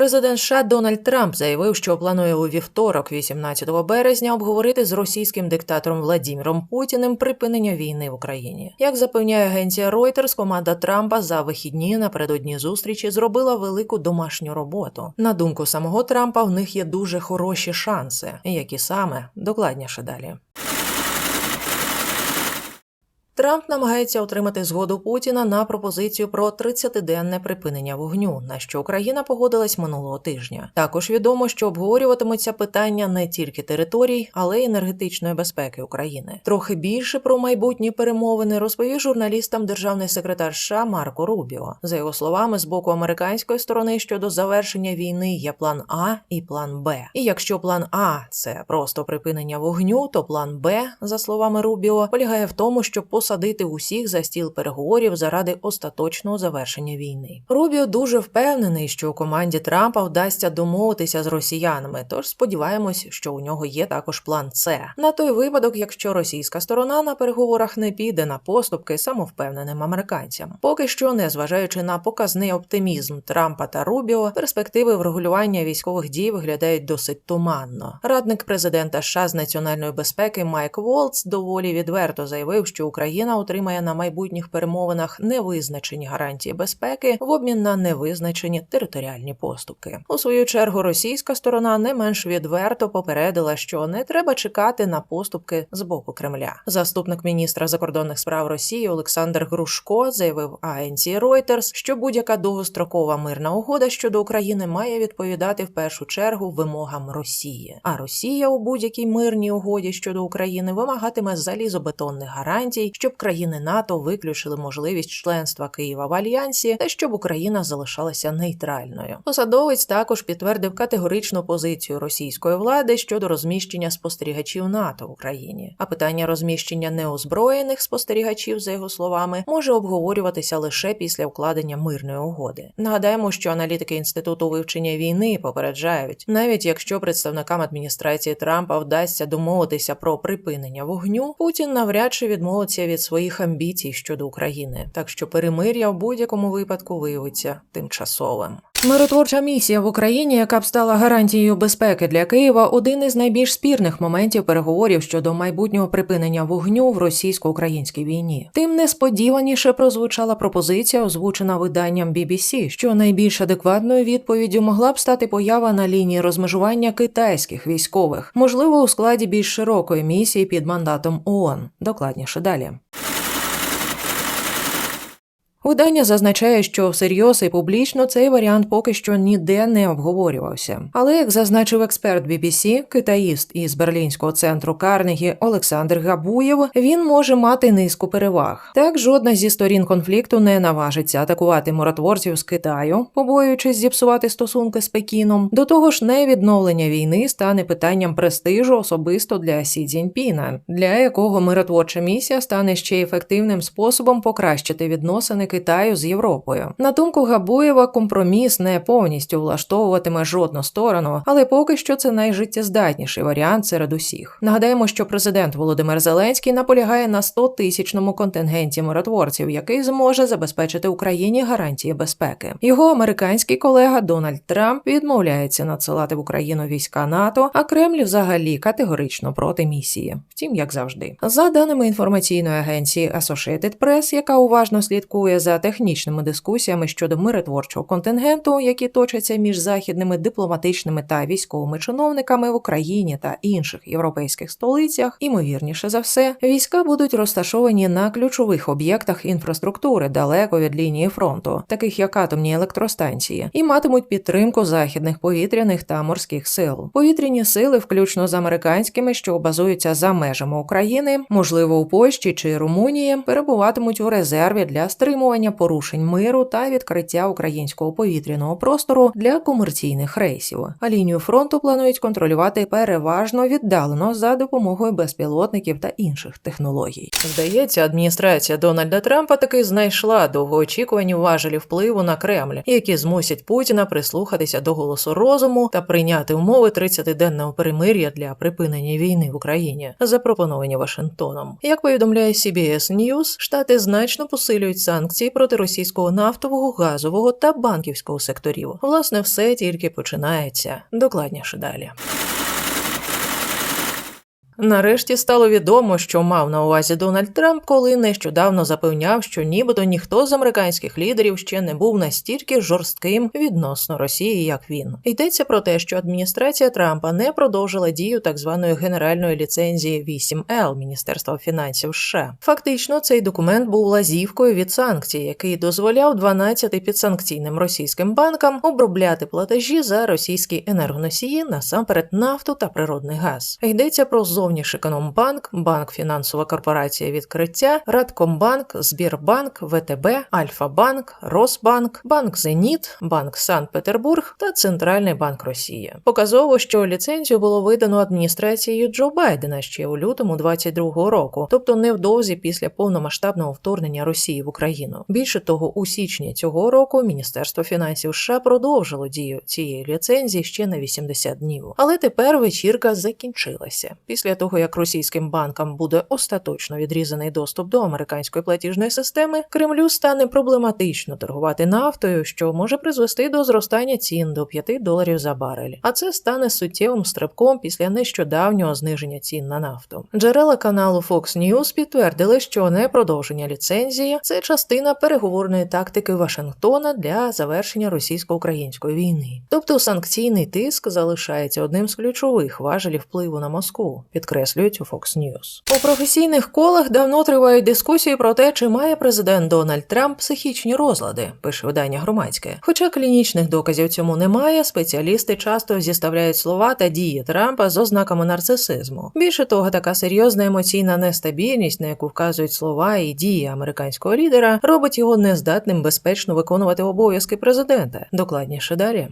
Президент США Дональд Трамп заявив, що планує у вівторок, 18 березня, обговорити з російським диктатором Владіміром Путіним припинення війни в Україні. Як запевняє агенція Reuters, команда Трампа за вихідні напередодні зустрічі зробила велику домашню роботу. На думку самого Трампа, в них є дуже хороші шанси, які саме докладніше далі. Трамп намагається отримати згоду Путіна на пропозицію про 30-денне припинення вогню, на що Україна погодилась минулого тижня. Також відомо, що обговорюватимуться питання не тільки територій, але й енергетичної безпеки України. Трохи більше про майбутні перемовини розповів журналістам державний секретар США Марко Рубіо. За його словами, з боку американської сторони щодо завершення війни є план А і план Б. І якщо план А це просто припинення вогню, то план Б, за словами Рубіо, полягає в тому, щоб посадити усіх за стіл переговорів заради остаточного завершення війни. Рубіо дуже впевнений, що у команді Трампа вдасться домовитися з росіянами. Тож сподіваємось, що у нього є також план С на той випадок, якщо російська сторона на переговорах не піде на поступки самовпевненим американцям. Поки що, незважаючи на показний оптимізм Трампа та Рубіо, перспективи врегулювання військових дій виглядають досить туманно. Радник президента США з національної безпеки Майк Волц доволі відверто заявив, що Україна отримає на майбутніх перемовинах невизначені гарантії безпеки в обмін на невизначені територіальні поступки. У свою чергу російська сторона не менш відверто попередила, що не треба чекати на поступки з боку Кремля. Заступник міністра закордонних справ Росії Олександр Грушко заявив агенції Reuters, що будь-яка довгострокова мирна угода щодо України має відповідати в першу чергу вимогам Росії. А Росія у будь-якій мирній угоді щодо України вимагатиме залізобетонних гарантій, щоб країни НАТО виключили можливість членства Києва в альянсі та щоб Україна залишалася нейтральною. Посадовець також підтвердив категоричну позицію російської влади щодо розміщення спостерігачів НАТО в Україні. А питання розміщення неозброєних спостерігачів, за його словами, може обговорюватися лише після укладення мирної угоди. Нагадаємо, що аналітики інституту вивчення війни попереджають, навіть якщо представникам адміністрації Трампа вдасться домовитися про припинення вогню, Путін навряд чи відмовиться від своїх амбіцій щодо України, так що перемир'я в будь-якому випадку виявиться тимчасовим. Миротворча місія в Україні, яка б стала гарантією безпеки для Києва, один із найбільш спірних моментів переговорів щодо майбутнього припинення вогню в російсько-українській війні. Тим несподіваніше прозвучала пропозиція, озвучена виданням BBC, що найбільш адекватною відповіддю могла б стати поява на лінії розмежування китайських військових, можливо, у складі більш широкої місії під мандатом ООН. Докладніше далі. Видання зазначає, що всерйоз і публічно цей варіант поки що ніде не обговорювався. Але як зазначив експерт BBC, китаїст із берлінського центру Карнегі Олександр Габуєв, він може мати низку переваг. Так, жодна зі сторін конфлікту не наважиться атакувати миротворців з Китаю, побоюючись зіпсувати стосунки з Пекіном. До того ж, невідновлення війни стане питанням престижу особисто для Сі Цзіньпіна, для якого миротворча місія стане ще ефективним способом покращити відносини Китаю з Європою. На думку Габуєва, компроміс не повністю влаштовуватиме жодну сторону, але поки що це найжиттєздатніший варіант серед усіх. Нагадаємо, що президент Володимир Зеленський наполягає на 100-тисячному контингенті миротворців, який зможе забезпечити Україні гарантії безпеки. Його американський колега Дональд Трамп відмовляється надсилати в Україну війська НАТО, а Кремль взагалі категорично проти місії. Втім, як завжди, за даними інформаційної агенції Associated Press, яка уважно слідкує за технічними дискусіями щодо миротворчого контингенту, які точаться між західними дипломатичними та військовими чиновниками в Україні та інших європейських столицях, імовірніше за все, війська будуть розташовані на ключових об'єктах інфраструктури далеко від лінії фронту, таких як атомні електростанції, і матимуть підтримку західних повітряних та морських сил. Повітряні сили, включно з американськими, що базуються за межами України, можливо, у Польщі чи Румунії, перебуватимуть у резерві для стримування порушень миру та відкриття українського повітряного простору для комерційних рейсів. А лінію фронту планують контролювати переважно віддалено за допомогою безпілотників та інших технологій. Здається, адміністрація Дональда Трампа таки знайшла довгоочікувані важелі впливу на Кремль, які змусять Путіна прислухатися до голосу розуму та прийняти умови 30-денного перемир'я для припинення війни в Україні, запропоновані Вашингтоном. Як повідомляє CBS News, штати значно посилюють санкції санкцій проти російського нафтового, газового та банківського секторів. Власне, все тільки починається. Докладніше далі. Нарешті стало відомо, що мав на увазі Дональд Трамп, коли нещодавно запевняв, що нібито ніхто з американських лідерів ще не був настільки жорстким відносно Росії, як він. Йдеться про те, що адміністрація Трампа не продовжила дію так званої генеральної ліцензії 8L Міністерства фінансів США. Фактично, цей документ був лазівкою від санкцій, який дозволяв 12 підсанкційним російським банкам обробляти платежі за російські енергоносії насамперед нафту та природний газ. Йдеться про зовнішній Економбанк, Банк Фінансова корпорація відкриття, Радкомбанк, Збірбанк, ВТБ, Альфа-Банк, Росбанк, Банк Зеніт, Банк Санкт-Петербург та Центральний банк Росії. Показово, що ліцензію було видано адміністрацією Джо Байдена ще у лютому 22-го року, тобто невдовзі після повномасштабного вторгнення Росії в Україну. Більше того, у січні цього року Міністерство фінансів США продовжило дію цієї ліцензії ще на 80 днів. Але тепер вечірка закінчилася. Після того, як російським банкам буде остаточно відрізаний доступ до американської платіжної системи, Кремлю стане проблематично торгувати нафтою, що може призвести до зростання цін до 5 доларів за барель. А це стане суттєвим стрибком після нещодавнього зниження цін на нафту. Джерела каналу Fox News підтвердили, що непродовження ліцензії це частина переговорної тактики Вашингтона для завершення російсько-української війни. Тобто санкційний тиск залишається одним з ключових важелів впливу на Москву підкреслюють у Fox News. У професійних колах давно тривають дискусії про те, чи має президент Дональд Трамп психічні розлади, пише видання громадське. Хоча клінічних доказів цьому немає, спеціалісти часто зіставляють слова та дії Трампа з ознаками нарцисизму. Більше того, така серйозна емоційна нестабільність, на яку вказують слова і дії американського лідера, робить його нездатним безпечно виконувати обов'язки президента. Докладніше далі.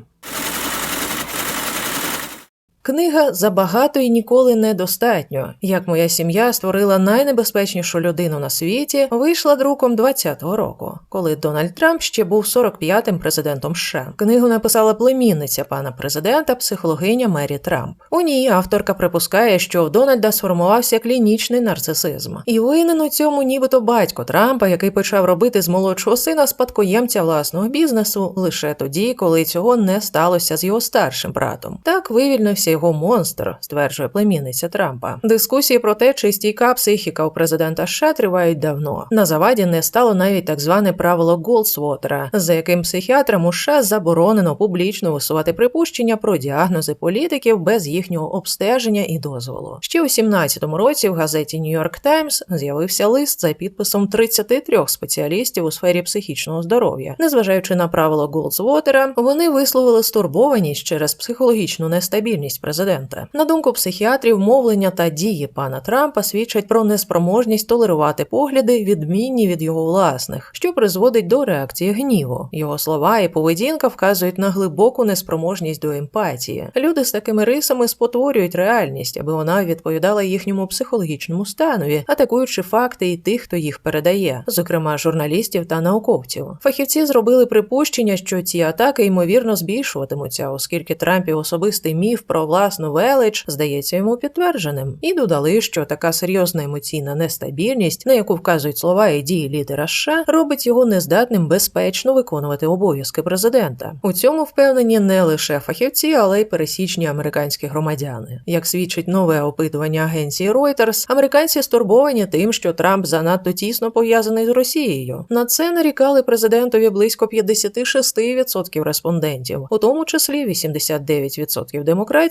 Книга забагато і ніколи недостатньо. Як моя сім'я створила найнебезпечнішу людину на світі, вийшла друком 20-го року, коли Дональд Трамп ще був 45-м президентом США. Книгу написала племінниця пана президента, психологиня Мері Трамп. У ній авторка припускає, що в Дональда сформувався клінічний нарцисизм, і винен у цьому, нібито батько Трампа, який почав робити з молодшого сина спадкоємця власного бізнесу лише тоді, коли цього не сталося з його старшим братом. Так вивільнився його монстр, стверджує племінниця Трампа. Дискусії про те, чи стійка психіка у президента США тривають давно. На заваді не стало навіть так зване правило Голдсвотера, за яким психіатрам у США заборонено публічно висувати припущення про діагнози політиків без їхнього обстеження і дозволу. Ще у 17-му році в газеті York Times з'явився лист за підписом 33 спеціалістів у сфері психічного здоров'я. Незважаючи на правило Голдсвотера, вони висловили стурбованість через психологічну нестабільність президента. На думку психіатрів, мовлення та дії пана Трампа свідчать про неспроможність толерувати погляди, відмінні від його власних, що призводить до реакції гніву. Його слова і поведінка вказують на глибоку неспроможність до емпатії. Люди з такими рисами спотворюють реальність, аби вона відповідала їхньому психологічному станові, атакуючи факти і тих, хто їх передає, зокрема журналістів та науковців. Фахівці зробили припущення, що ці атаки ймовірно збільшуватимуться, оскільки Трампів особистий міф про власну велич здається йому підтвердженим, і додали, що така серйозна емоційна нестабільність, на яку вказують слова і дії лідера США, робить його нездатним безпечно виконувати обов'язки президента. У цьому впевнені не лише фахівці, але й пересічні американські громадяни. Як свідчить нове опитування агенції Reuters, американці стурбовані тим, що Трамп занадто тісно пов'язаний з Росією. На це нарікали президентові близько 56% респондентів, у тому числі 89%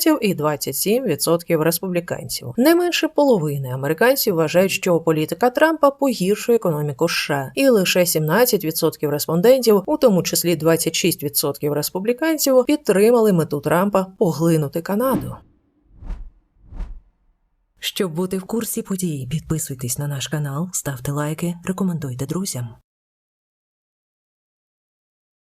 демократів і 27% республіканців. Не менше половини американців вважають, що політика Трампа погіршує економіку США, і лише 17% респондентів, у тому числі 26% республіканців, підтримали мету Трампа поглинути Канаду. Щоб бути в курсі подій, підписуйтесь на наш канал, ставте лайки, рекомендуйте друзям.